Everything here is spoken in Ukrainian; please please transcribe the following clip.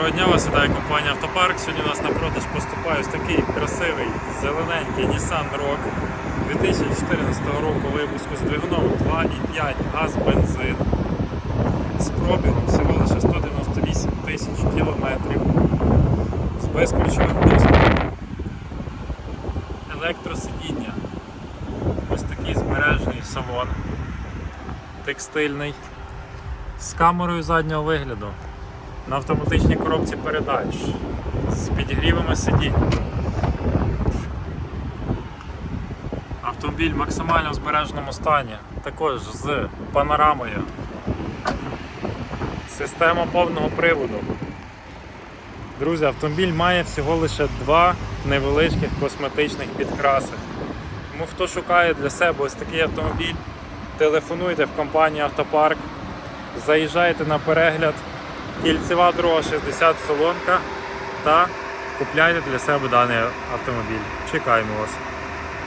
Доброго дня, вас вітає компанія Автопарк. Сьогодні у нас на продаж поступає ось такий красивий зелененький Nissan Rogue 2014 року випуску з двигуном 2,5 газ бензин з пробігом всього лише 198 тисяч кілометрів з безключовим доступом. Електросидіння. Ось такий збережений салон текстильний з камерою заднього вигляду на автоматичній коробці передач з підігрівами сидінь. Автомобіль максимально в збереженому стані, також з панорамою. Система повного приводу. Друзі, автомобіль має всього лише два невеличких косметичних підкраси. Тому хто шукає для себе ось такий автомобіль, телефонуйте в компанію Автопарк, заїжджайте на перегляд. Кільцева дорога 60 солонка та купляйте для себе даний автомобіль. Чекаємо вас.